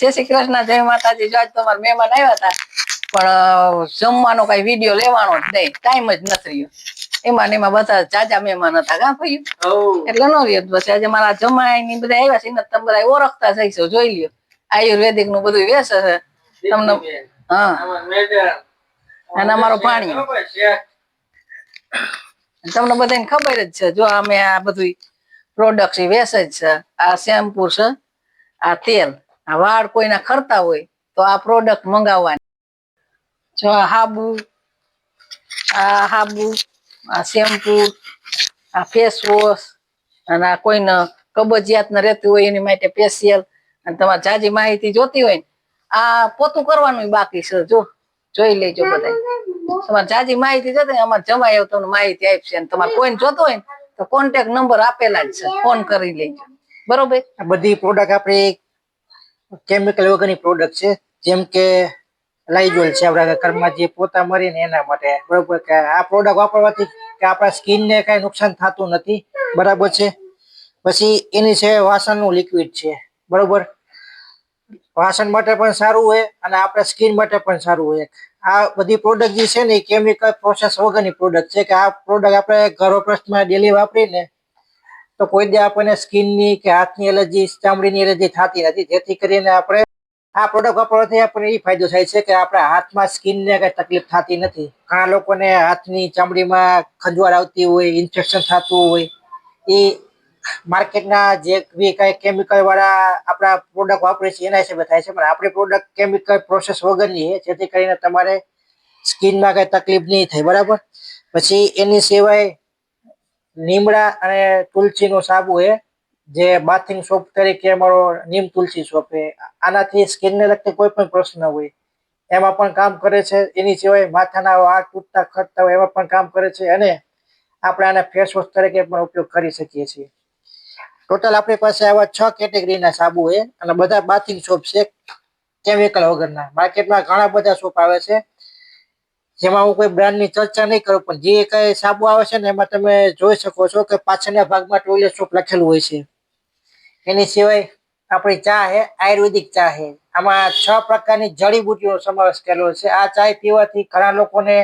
જય શ્રી કૃષ્ણ જય માતાજી. જો આજ તમારા મહેમાન આવ્યા હતા પણ જમવાનો કઈ વીડિયો લેવાનો જ નહીં. ટાઈમ જ નથી રહ્યો. એમાં ને એમાં બધા જાજા મહેમાન હતા કા ભાઈ? એટલે નો રહ્યો બસ. આજે મારા જમાઈ ની બધા આવ્યા છે એને તમે બધા ઓળખતા જઈશો જોઈ લ્યો. આયુર્વેદિકનું બધું વેસે છે. તમને હા. અને અમારો પાણી. તમને બધાને ખબર જ છે જો અમે આ બધું પ્રોડક્ટ વેસે જ છે. આ શેમ્પુ છે આ તેલ. વાળ કોઈના ખરતા હોય તો આ પ્રોડક્ટ મંગાવવાની. જો આ હાબુ આ હાબુ, આ શેમ્પુ આ ફેસ વોશ અને આ કોઈને કબજિયાત ને રહેતી હોય એની માટે ફેશિયલ અને તમારે જાજી માહિતી જોતી હોય ને, આ પોતું કરવાનું બાકી છે. જો, જોઈ લેજો બધા તમારે જાજી માહિતી જોતી અમારે જમાઈ એવું તમને માહિતી આપશે. અને તમારે કોઈને જોતો હોય ને, તો કોન્ટેક્ટ નંબર આપેલા જ છે. ફોન કરી લેજો. બરોબર? બધી પ્રોડક્ટ આપણી કેમિકલ વગરની પ્રોડક્ટ છે, જેમ કે લાઈઝોલ છે, આપણા ઘરમાં જે પોતા મરીને એના માટે. બરોબર કે આ પ્રોડક્ટ વાપરવાથી કે આપણા સ્કિનને કાંઈ નુકસાન થતું નથી. બરાબર છે? પછી એની છે વાસણનું લિક્વિડ છે. બરોબર? વાસણ માટે પણ સારું હોય અને આપણા સ્કિન માટે પણ સારું હોય આ બધી પ્રોડક્ટ જે છે ને એ કેમિકલ પ્રોસેસ વગરની પ્રોડક્ટ છે કે આ પ્રોડક્ટ આપણે ઘર વપરાશમાં ડેલી વાપરીને તો કોઈ દે આપણને સ્કિનની કે હાથની એલર્જી, ચામડીની એલર્જી થતી નથી. જેથી કરીને આપણે આ પ્રોડક્ટ વાપરવાથી આપણને એ ફાયદો થાય છે કે આપણા હાથમાં સ્કિનને કંઈ તકલીફ થતી નથી. ઘણા લોકોને હાથની ચામડીમાં ખંજવાળ આવતી હોય ઇન્ફેક્શન થતું હોય. એ માર્કેટના જે બી કઈ કેમિકલ વાળા આપણા પ્રોડક્ટ વાપરે છે, એના હિસાબે થાય છે. પણ આપણી પ્રોડક્ટ કેમિકલ પ્રોસેસ વગરની છે, જેથી કરીને તમારે સ્કિનમાં કઈ તકલીફ નહીં થાય. બરાબર? પછી એની સિવાય લીમડા અને તુલસીનો સાબુ એ જે બાથિંગ સોપ તરીકે અમારો નીમ તુલસી સોપ છે. આનાથી સ્કિનને લગતી કોઈ પણ પ્રશ્ન હોય, એમાં પણ કામ કરે છે. એની સિવાય માથાના વાળ તૂટતા ખરતા હોય, એમાં પણ કામ કરે છે અને આપણે આને ફેસ વોશ તરીકે પણ ઉપયોગ કરી શકીએ છીએ. ટોટલ આપણી પાસે આવા છ કેટેગરીના સાબુ છે અને બધા બાથિંગ સોપ છે, કેમિકલ વગરના. માર્કેટમાં ઘણા બધા સોપ આવે છે. જેમાં હું કોઈ બ્રાન્ડની ચર્ચા નહીં કરું, પણ જે કઈ સાબુ આવે છે ને, એમાં તમે જોઈ શકો છો કે પાછળના ભાગમાં ટોયલેટ સોપ લખેલું હોય છે. એની સિવાય આપણી ચા છે, આયુર્વેદિક ચા છે. આમાં છ પ્રકારની જડીબુટીનો સમાવેશ કરેલો છે. આ ચા પીવાથી ઘણા લોકોને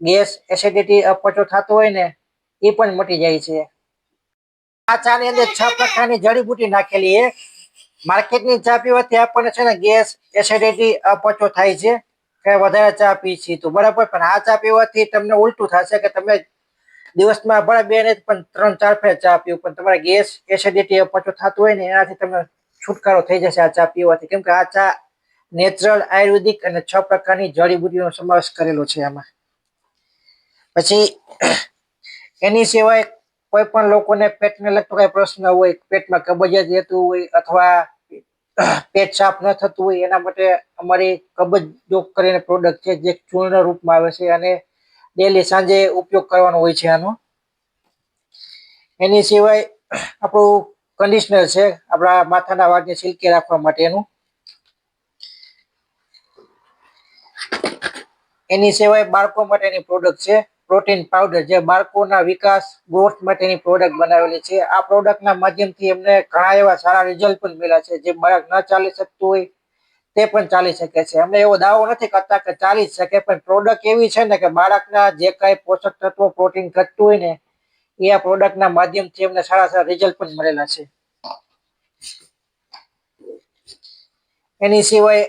ગેસ એસિડિટી અપચો થતો હોય ને, એ પણ મટી જાય છે. આ ચા ની અંદર છ પ્રકારની જડીબુટી નાખેલી છે. માર્કેટની ચા પીવાથી આપણને છે ને ગેસ એસિડિટી અપચો થાય છે. કે વધારે ચા પી છીએ તો, બરાબર? પણ આ ચા પીવાથી તમને ઉલટું થશે કે તમે દિવસમાં ભલે બે ને પણ ત્રણ, ચાર ફેર ચા પીવું પણ તમારે ગેસ એસિડિટી પાછું થતું હોય ને, એનાથી તમને છુટકારો થઈ જશે આ ચા પીવાથી. કેમ કે આ ચા નેચરલ, આયુર્વેદિક અને છ પ્રકારની જડીબુટીનો સમાવેશ કરેલો છે આમાં. પછી, એની સિવાય કોઈ પણ લોકોને પેટને લગતો કઈ પ્રશ્ન હોય, પેટમાં કબજિયાત રહેતું હોય અથવા પેટ સાફ ન થતું હોય, એના માટે અમારી કબજ જોગ કરીને પ્રોડક્ટ છે, જે ચૂર્ણ રૂપમાં આવે છે અને ડેલી સાંજે ઉપયોગ કરવાનો હોય છે આનો. એની સિવાય આપણું કન્ડિશનર છે, આપણા માથાના વાળને સિલ્કી રાખવા માટેનું. એની સિવાય બાળકો માટેની પ્રોડક્ટ છે. પ્રોટીન પાવડર જે બાળકોના વિકાસ ગ્રોથ માટેની પ્રોડક્ટ બનાવેલી છે. આ પ્રોડક્ટના માધ્યમથી એમને ઘણા એવા સારા રિઝલ્ટ પણ મળ્યા છે. જે બાળક ન ચાલી શકતું હોય તે પણ ચાલી શકે છે. અમે એવો દાવો નથી કરતા કે ચાલી શકે, પણ પ્રોડક્ટ એવી છે ને કે બાળકના જે કાંઈ પોષક તત્વો પ્રોટીન ઘટતું હોય ને, એ આ પ્રોડક્ટના માધ્યમથી એમને સારા સારા રિઝલ્ટ પણ મળેલા છે. એની સિવાય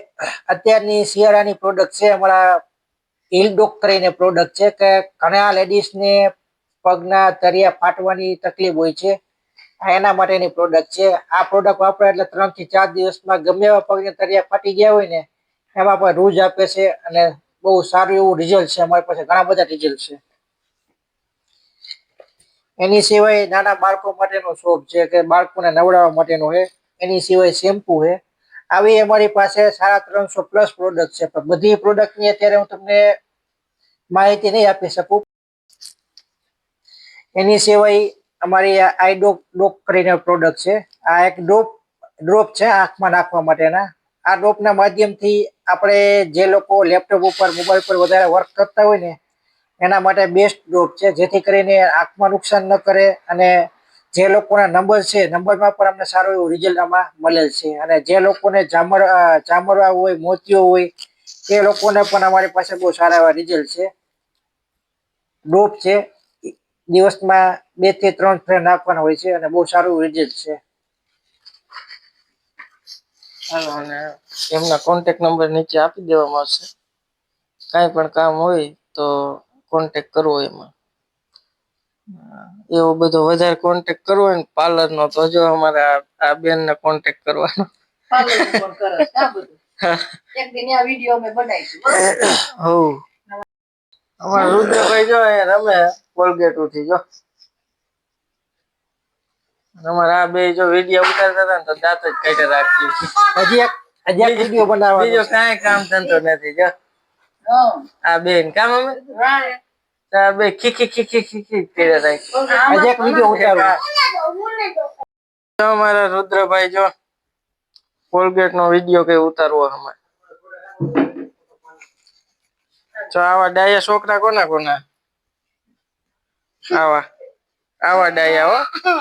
અત્યારની શિયાળાની પ્રોડક્ટ છે. અમારા હિલ ડોક કરીને પ્રોડક્ટ છે કે ઘણા લેડીઝને પગના તરિયા ફાટવાની તકલીફ હોય છે. એના માટેની પ્રોડક્ટ છે. આ પ્રોડક્ટ વાપરે એટલે ત્રણથી ચાર દિવસમાં ગમે એવા પગના તરિયા ફાટી ગયા હોય ને, એમાં પણ રૂજ આપે છે અને બહુ સારું એવું રિઝલ્ટ છે. અમારી પાસે ઘણા બધા રિઝલ્ટ છે. એની સિવાય નાના બાળકો માટેનો શોપ છે કે બાળકોને નવડાવવા માટેનો છે. એની સિવાય શેમ્પુ છે. આવી અમારી પાસે સાડા ત્રણસો પ્લસ પ્રોડક્ટ છે. પણ બધી પ્રોડક્ટની અત્યારે હું તમને માહિતી નહીં આપી શકું. એની સિવાય અમારી આઈ ડોપ ડોપ કરીને પ્રોડક્ટ છે. આ એક ડ્રોપ ડ્રોપ છે આંખમાં નાખવા માટેના. આ ડ્રોપના માધ્યમથી આપણે જે લોકો લેપટોપ ઉપર મોબાઈલ પર વધારે વર્ક કરતા હોય ને, એના માટે બેસ્ટ ડ્રોપ છે. જેથી કરીને આંખમાં નુકસાન ન કરે અને જે લોકોના નંબર છે, નંબરમાં પણ અમને સારું એવું રિઝલ્ટ આમાં મળેલ છે. અને જે લોકોને જામર જામરવા હોય, મોતીઓ હોય તે લોકોને પણ અમારી પાસે બહુ સારા એવા રિઝલ્ટ છે. ડોપ છે દિવસમાં બેથી ત્રણ ફ્રેમ નાખવાના હોય છે અને બહુ સારું રિઝલ્ટ છે. અને એમના કોન્ટેક નંબર નીચે આપી દેવામાં આવશે. કાંઈ પણ કામ હોય તો કોન્ટેક કરવો એમાં. એવો બધો વધારે કોન્ટેક્ટ કરવો હોય ને પાર્લરનો તો જો અમારે આ બેનને કોન્ટેક્ટ કરવાનો. અમારા રુદ્રભાઈ જો રમે કોલગેટ ઉઠી જો. અમારા આ બે જો વીડિયો ઉતારતા હતા ને તો દાંત જ કાઢી રાખતી હજી એક હજી એક વીડિયો બનાવવાનો બીજો. કાંઈ કામ ધંધો નથી જો. આ બેન કામ અમે? હા. આ બે ખીખી ખીખી ખીખી કર્યા રાખી આજે એક વીડિયો ઉતારવાનો જો અમારા રુદ્રભાઈ જો કોલગેટ નો વીડિયો કઈ ઉતારવો અમે તો આવા ડાયા છોકરા કોના કોના? આવા. આવા ડાયા હો.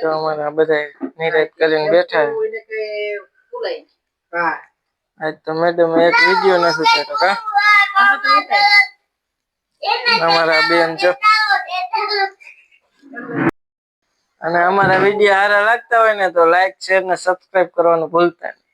તો અમારા બધા નિરાત કરીને બેઠા. હા. આજ તો મેડમ એક વીડિયો નથી ઉતાર્યો, કા. અમારા બેન છો અને અમારા વીડિયો સારા લાગતા હોય ને તો લાઈક શેર ને સબસ્ક્રાઈબ કરવાનું ભૂલતા નહીં